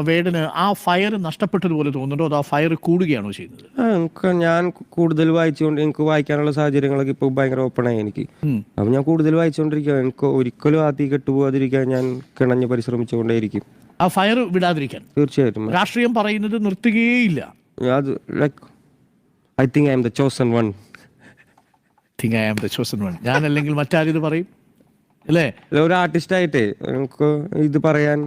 വേടന് ആ ഫയർ നഷ്ടപ്പെട്ടതുപോലെ തോന്നുന്നുണ്ടോ. അതോ ആ ഫയർ കൂടുകയാണോ ചെയ്യുന്നത്? ആ, എനിക്ക് ഞാൻ കൂടുതൽ വായിച്ചുകൊണ്ട് എനിക്ക് വായിക്കാനുള്ള സാഹചര്യങ്ങളൊക്കെ ഇപ്പോൾ ഭയങ്കര ആയി എനിക്ക്. അപ്പൊ ഞാൻ കൂടുതൽ വായിച്ചുകൊണ്ടിരിക്കുക എനിക്ക് ഒരിക്കലും ആ തീ കെട്ടുപോകാതിരിക്കാൻ ഞാൻ കിണഞ്ഞ് പരിശ്രമിച്ചുകൊണ്ടേയിരിക്കും. ആ ഫയർ വിടാതിരിക്കാൻ. തീർച്ചയായിട്ടും. രാഷ്ട്രീയം പറയുന്നത് നിർത്തുകയേയില്ല. അത് like I think I am the chosen one think I am the chosen one ഞാനല്ലെങ്കിൽ മറ്റാരും ഇത് പറയും? അല്ലേ? ഒരു ആർട്ടിസ്റ്റ് ആയിട്ട് എനിക്ക് ഇത് പറയാൻ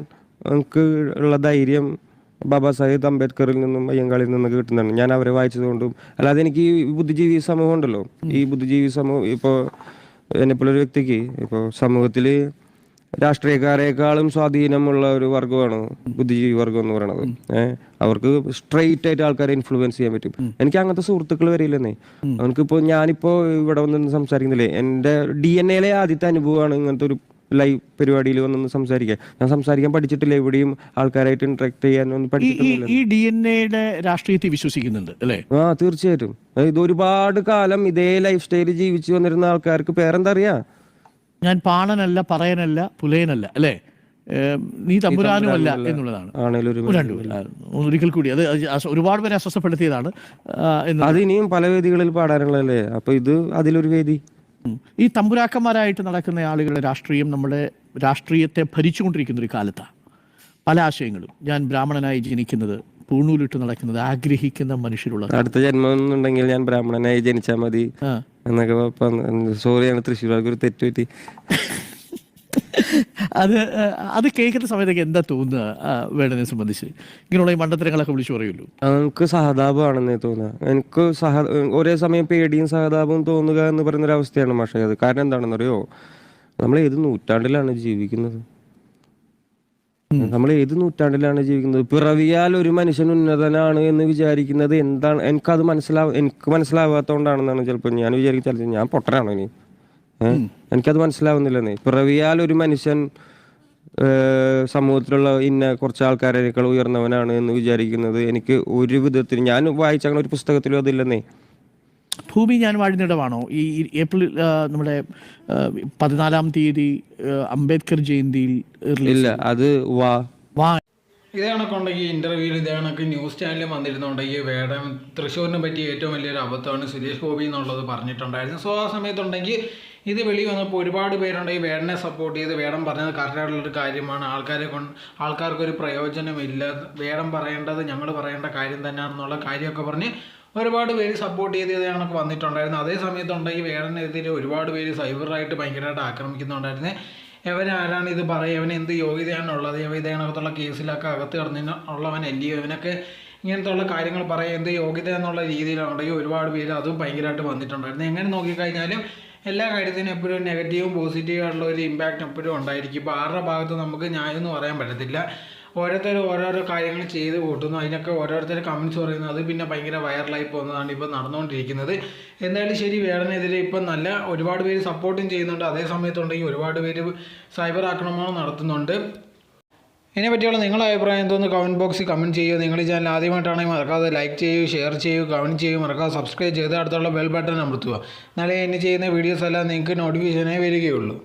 എനിക്ക് ഉള്ള ധൈര്യം ബാബാ സാഹിബ് അംബേദ്കറിൽ നിന്നും അയ്യങ്കാളിൽ നിന്നും കിട്ടുന്നതാണ്. ഞാൻ അവരെ വായിച്ചതുകൊണ്ടും അല്ലാതെ എനിക്ക് ഈ ബുദ്ധിജീവി സമൂഹം ഉണ്ടല്ലോ. ഈ ബുദ്ധിജീവി സമൂഹം ഇപ്പോൾ എന്നെപ്പോലെ ഒരു വ്യക്തിക്ക് ഇപ്പോൾ സമൂഹത്തിൽ രാഷ്ട്രീയക്കാരെക്കാളും സ്വാധീനമുള്ള ഒരു വർഗമാണ് ബുദ്ധിജീവി വർഗം എന്ന് പറയുന്നത് ഏഹ് അവർക്ക് സ്ട്രെയിറ്റ് ആയിട്ട് ആൾക്കാരെ ഇൻഫ്ലുവൻസ് ചെയ്യാൻ പറ്റും. എനിക്ക് അങ്ങനത്തെ സുഹൃത്തുക്കൾ വരില്ലെന്നേ അവനക്കിപ്പോ ഞാനിപ്പോ ഇവിടെ വന്ന് സംസാരിക്കുന്നില്ലേ? എന്റെ ഡി എൻ എയിലെ ആദ്യത്തെ അനുഭവമാണ് ഇങ്ങനത്തെ ഒരു ലൈവ് പരിപാടിയിൽ വന്നൊന്ന് സംസാരിക്കാൻ ഞാൻ സംസാരിക്കാൻ പഠിച്ചിട്ടില്ല എവിടെയും ആൾക്കാരായിട്ട് ഇന്ററാക്ട് ചെയ്യാൻ ഒന്നും ഈ ഈ പഠിച്ചിട്ടില്ല ഈ ഡി എൻ എയുടെ രാഷ്ട്രീയത്തിൽ വിശ്വസിക്കുന്നുണ്ട് അല്ലേ? ആ തീർച്ചയായിട്ടും. ഇത് ഒരുപാട് കാലം ഇതേ ലൈഫ് സ്റ്റൈൽ ജീവിച്ചു വന്നിരുന്ന ആൾക്കാർക്ക് പേരെന്താ അറിയാ ഞാൻ പാണനല്ല പറയനല്ല പുലയനല്ല അല്ലേ? നീ തമ്പുരാനും അല്ല എന്നുള്ളതാണ്. ഒരിക്കൽ കൂടി. അത് ഒരുപാട് പേരെ അസ്വസ്ഥപ്പെടുത്തിയതാണ് അത് ഇനിയും പല വേദികളിൽ പാടാനുള്ളതല്ലേ അപ്പൊ ഇത് അതിലൊരു വേദി. ഈ തമ്പുരാക്കന്മാരായിട്ട് നടക്കുന്ന ആളുകളുടെ രാഷ്ട്രീയം നമ്മുടെ രാഷ്ട്രീയത്തെ ഭരിച്ചുകൊണ്ടിരിക്കുന്ന ഒരു കാലത്താണ്. പല ആശയങ്ങളും. ഞാൻ ബ്രാഹ്മണനായി ജനിക്കുന്നത് പൂണൂലിട്ട് നടക്കുന്നത് ആഗ്രഹിക്കുന്ന മനുഷ്യരുള്ള അടുത്ത ജന്മം എന്നുണ്ടെങ്കിൽ ഞാൻ ബ്രാഹ്മണനായി ജനിച്ചാൽ മതി. എന്നൊക്കെ എന്നൊക്കെ സോറിയാണ് തൃശ്ശൂർ ഒരു തെറ്റ് പറ്റി. അത് അത് കേൾക്കുന്ന സമയത്തൊക്കെ എന്താ തോന്നുക വേണതിനെ വേടനെ സംബന്ധിച്ച്? ഇങ്ങനെയുള്ള ഈ മണ്ടത്തരങ്ങളൊക്കെ വിളിച്ചു പറയുമല്ലോ. നമുക്ക് സഹതാപമാണെന്നേ തോന്നുക. എനിക്ക് സഹ ഒരേ സമയം പേടിയും സഹതാപവും തോന്നുക എന്ന് പറയുന്ന ഒരു അവസ്ഥയാണ് പക്ഷേ അത്. കാരണം എന്താണെന്നറിയോ? നമ്മൾ ഏത് നൂറ്റാണ്ടിലാണ് ജീവിക്കുന്നത്. നമ്മൾ ഏത് നൂറ്റാണ്ടിലാണ് ജീവിക്കുന്നത്? പിറവിയാൽ ഒരു മനുഷ്യൻ ഉന്നതനാണ് എന്ന് വിചാരിക്കുന്നത് എന്താണ്? എനിക്കത് മനസ്സിലാവ എനിക്ക് മനസ്സിലാവാത്തോണ്ടാണെന്നാണ് ചിലപ്പോൾ ഞാൻ വിചാരിക്കും ഞാൻ പൊട്ടനാണോ ഇനി? ഏഹ്? എനിക്കത് മനസ്സിലാവുന്നില്ലെന്നേ. പിറവിയാൽ ഒരു മനുഷ്യൻ സമൂഹത്തിലുള്ള ഇന്ന കുറച്ച് ആൾക്കാരേക്കാൾ ഉയർന്നവനാണ് എന്ന് വിചാരിക്കുന്നത്. എനിക്ക് ഒരു വിധത്തിൽ ഞാൻ വായിച്ച അങ്ങനെ ഒരു പുസ്തകത്തിലും അതില്ലെന്നേ. ഭൂമി ഞാൻ വാഴുന്നിടമാണോ ഈ ഈ ഏപ്രിൽ നമ്മുടെ പതിനാലാം തീയതി അംബേദ്കർ ജയന്തിയിൽ ഇല്ല അത് വാ ഇതേ കണക്കുണ്ടെങ്കിൽ ഇന്റർവ്യൂവിൽ ഇതേ കണക്ക് ന്യൂസ് ചാനലിൽ വന്നിരുന്നുണ്ടെങ്കിൽ വേടം തൃശ്ശൂരിനെ പറ്റി ഏറ്റവും വലിയൊരു അബദ്ധമാണ് സുരേഷ് ഗോപി എന്നുള്ളത് പറഞ്ഞിട്ടുണ്ടായിരുന്നു. സോ ആ സമയത്തുണ്ടെങ്കിൽ ഇത് വെളി വന്നപ്പോൾ ഒരുപാട് പേരുണ്ടെങ്കിൽ വേടനെ സപ്പോർട്ട് ചെയ്ത് വേടം പറഞ്ഞത് കറക്റ്റായിട്ടുള്ളൊരു കാര്യമാണ്. ആൾക്കാരെ കൊണ്ട് ആൾക്കാർക്കൊരു പ്രയോജനമില്ല. വേടം പറയേണ്ടത് ഞങ്ങൾ പറയേണ്ട കാര്യം തന്നെയാണെന്നുള്ള കാര്യമൊക്കെ പറഞ്ഞ് ഒരുപാട് പേര് സപ്പോർട്ട് ചെയ്ത് കണക്ക് വന്നിട്ടുണ്ടായിരുന്നു. അതേ സമയത്തുണ്ടെങ്കിൽ വേടനെതിരെ ഒരുപാട് പേര് സൈബറായിട്ട് ഭയങ്കരമായിട്ട് ആക്രമിക്കുന്നുണ്ടായിരുന്നു. ഇവൻ ആരാണ് ഇത് പറയുക? ഇവൻ എന്ത് യോഗ്യതയാണുള്ളത് കണക്കത്തുള്ള കേസിലൊക്കെ അകത്ത് കിടന്നിന് ഉള്ളവനല്ലയോ ഇവനൊക്കെ ഇങ്ങനത്തെ ഉള്ള കാര്യങ്ങൾ പറയുക എന്ത് യോഗ്യത എന്നുള്ള രീതിയിലാണെങ്കിൽ ഒരുപാട് പേര് അതും ഭയങ്കരമായിട്ട് വന്നിട്ടുണ്ടായിരുന്നു. എങ്ങനെ നോക്കിക്കഴിഞ്ഞാലും എല്ലാ കാര്യത്തിനും എപ്പോഴും നെഗറ്റീവും പോസിറ്റീവും ആയിട്ടുള്ള ഒരു ഇമ്പാക്റ്റ് എപ്പോഴും ഉണ്ടായിരിക്കും. ഇപ്പോൾ ആരുടെ ഭാഗത്ത് നമുക്ക് ന്യായം എന്ന് പറയാൻ പറ്റത്തില്ല. ഓരോരുത്തർ ഓരോരോ കാര്യങ്ങൾ ചെയ്ത് കൂട്ടുന്നു. അതിനൊക്കെ ഓരോരുത്തർ കമൻസ് പറയുന്നു. അത് പിന്നെ ഭയങ്കര വൈറലായി പോകുന്നതാണ് ഇപ്പോൾ നടന്നുകൊണ്ടിരിക്കുന്നത്. എന്തായാലും ശരി വേടനെതിരെ ഇപ്പം നല്ല ഒരുപാട് പേര് സപ്പോർട്ടും ചെയ്യുന്നുണ്ട്. അതേ സമയത്തുണ്ടെങ്കിൽ ഒരുപാട് പേര് സൈബർ ആക്രമണം നടത്തുന്നുണ്ട്. ഇതിനെ പറ്റിയുള്ള നിങ്ങളുടെ അഭിപ്രായം എന്തോന്ന് കമന്റ് ബോക്സിൽ കമന്റ് ചെയ്യുക. നിങ്ങൾ ഈ ചാനൽ ആദ്യമായിട്ടാണെങ്കിൽ മറക്കാതെ ലൈക്ക് ചെയ്യൂ ഷെയർ ചെയ്യൂ കമന്റ് ചെയ്യൂ മറക്കാതെ സബ്സ്ക്രൈബ് ചെയ്ത് അടുത്തുള്ള ബെൽ ബട്ടൺ അമർത്തുക. എന്നാലേ എന്നെ ചെയ്യുന്ന വീഡിയോസ് എല്ലാം നിങ്ങൾക്ക് നോട്ടിഫിക്കേഷനായി വരികയുള്ളൂ.